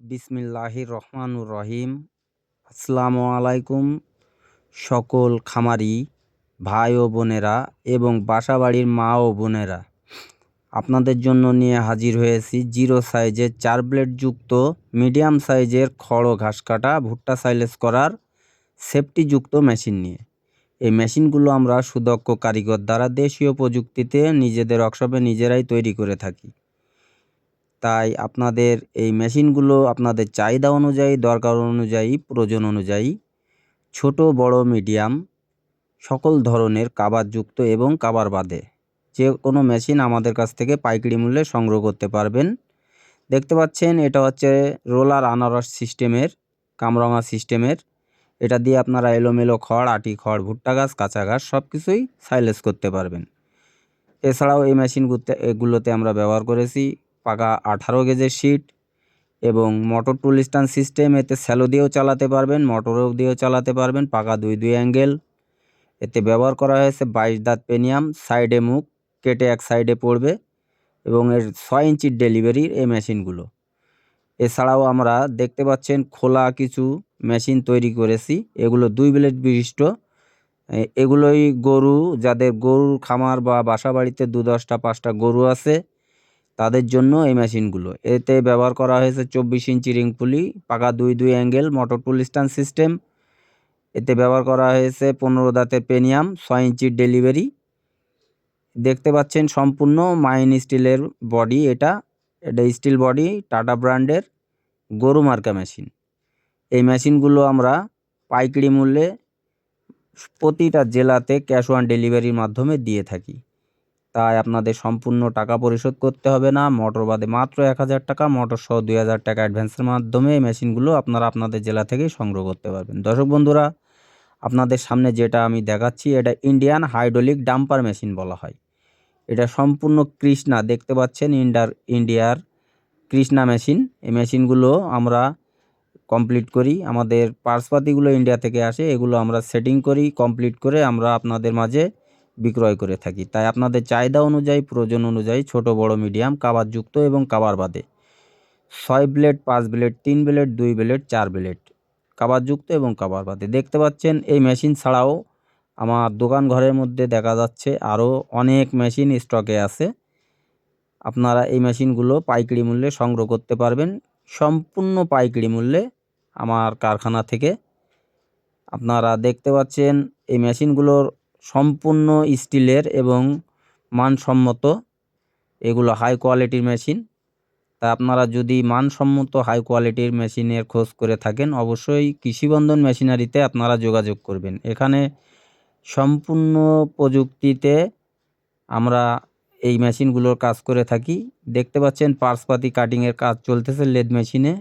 বিসমিল্লাহির রহমানুর রহিম। আসসালামু আলাইকুম সকল খামারি, ভাই ও বোনেরা এবং বাসাবাড়ির মা ও বোনেরা। আপনাদের জন্য নিয়ে হাজির হয়েছি জিরো সাইজের চার ব্লেড যুক্ত মিডিয়াম সাইজের খড় ঘাস কাটা ভুট্টা সাইলেজ করার সেফটিযুক্ত মেশিন নিয়ে। এই মেশিনগুলো আমরা সুদক্ষ কারিগর দ্বারা দেশীয় প্রযুক্তিতে নিজেদের ওয়ার্কশপে নিজেরাই তৈরি করে থাকি। তাই আপনাদের এই মেশিনগুলো আপনাদের চাহিদা অনুযায়ী, দরকার অনুযায়ী, প্রয়োজন অনুযায়ী ছোট, বড়, মিডিয়াম সকল ধরনের কাবারযুক্ত এবং কাবার বাদে যে কোনো মেশিন আমাদের কাছ থেকে পাইকারি মূল্যে সংগ্রহ করতে পারবেন। দেখতে পাচ্ছেন এটা হচ্ছে রোলার আনারস সিস্টেমের, কামরঙা সিস্টেমের। এটা দিয়ে আপনারা এলোমেলো খড়, আটি খড়, ভুট্টা গাছ, কাঁচা গাছ সব কিছুই সাইলেস করতে পারবেন। এছাড়াও এই মেশিনগুলোতে এগুলোতে আমরা ব্যবহার করেছি পাকা আঠারো গেজের শিট এবং মোটর টুল স্ট্যান্ড সিস্টেম, এতে স্যালো দিয়েও চালাতে পারবেন, মোটরও দিয়েও চালাতে পারবেন, পাকা দুই দুই অ্যাঙ্গেল। এতে ব্যবহার করা হয়েছে বাইশ দাঁত পেনিয়াম, সাইডে মুখ, কেটে এক সাইডে পড়বে এবং এর ছয় ইঞ্চির ডেলিভারির এই মেশিনগুলো। এছাড়াও আমরা দেখতে পাচ্ছেন খোলা কিছু মেশিন তৈরি করেছি, এগুলো দুই ব্লেড বিশিষ্ট। এগুলোই গরু, যাদের গরুর খামার বা বাসা বাড়িতে দু দশটা, পাঁচটা গরু আছে তাদের জন্য এই মেশিনগুলো। এতে ব্যবহার করা হয়েছে চব্বিশ ইঞ্চি রিং পুলি, পাকা দুই দুই angle, motor tool stand system. এতে ব্যবহার করা হয়েছে পনেরো দাঁতের পেনিয়াম, ছয় ইঞ্চির ডেলিভারি। দেখতে পাচ্ছেন সম্পূর্ণ মাইন স্টিলের বডি এটা। এটা স্টিল বডি, টাটা ব্র্যান্ডের গরু মার্কা মেশিন। এই মেশিনগুলো আমরা পাইকারি মূল্যে প্রতিটা জেলাতে ক্যাশ অন ডেলিভারির মাধ্যমে দিয়ে থাকি। তাই আপনাদের সম্পূর্ণ টাকা পরিশোধ করতে হবে না। মোটর বাদে মাত্র এক হাজার টাকা, মোটর সহ দুই হাজার টাকা অ্যাডভান্সের মাধ্যমে এই মেশিনগুলো আপনারা আপনাদের জেলা থেকেই সংগ্রহ করতে পারবেন। দর্শক বন্ধুরা, আপনাদের সামনে যেটা আমি দেখাচ্ছি, এটা ইন্ডিয়ান হাইড্রোলিক ডাম্পার মেশিন বলা হয়। এটা সম্পূর্ণ কৃষ্ণা, দেখতে পাচ্ছেন ইন্ডার ইন্ডিয়ার কৃষ্ণা মেশিন। এই মেশিনগুলো আমরা কমপ্লিট করি, আমাদের পার্সপাতিগুলো ইন্ডিয়া থেকে আসে, এগুলো আমরা সেটিং করি কমপ্লিট করে আমরা আপনাদের মাঝে বিক্রয় করে থাকি। তাই আপনাদের চাহিদা অনুযায়ী, প্রয়োজন অনুযায়ী ছোট, বড়, মিডিয়াম কাবারযুক্ত এবং কাবার বাদে। ছয় ব্লেড, পাঁচ ব্লেড, তিন ব্লেড, দুই ব্লেড, চার ব্লেড কাবারযুক্ত এবং কাবার বাদে। দেখতে পাচ্ছেন, এই মেশিন ছাড়াও আমার দোকান ঘরের মধ্যে দেখা যাচ্ছে আরও অনেক মেশিন স্টকে আছে। আপনারা এই মেশিনগুলো পাইকারি মূল্যে সংগ্রহ করতে পারবেন। সম্পূর্ণ পাইকারি মূল্যে আমার কারখানা থেকে। আপনারা দেখতে পাচ্ছেন, এই মেশিনগুলোর সম্পূর্ণ স্টিলের এবং মানসম্মত এগুলো হাই কোয়ালিটির মেশিন তা আপনারা যদি মানসম্মত হাই কোয়ালিটির মেশিনের খোঁজ করে থাকেন, অবশ্যই কৃষিবন্ধন মেশিনারিতে আপনারা যোগাযোগ করবেন। এখানে সম্পূর্ণ প্রযুক্তিতে আমরা এই মেশিনগুলোর কাজ করে থাকি। দেখতে পাচ্ছেন, পার্সপাতি কাটিংয়ের কাজ চলতেছে লেদ মেশিনে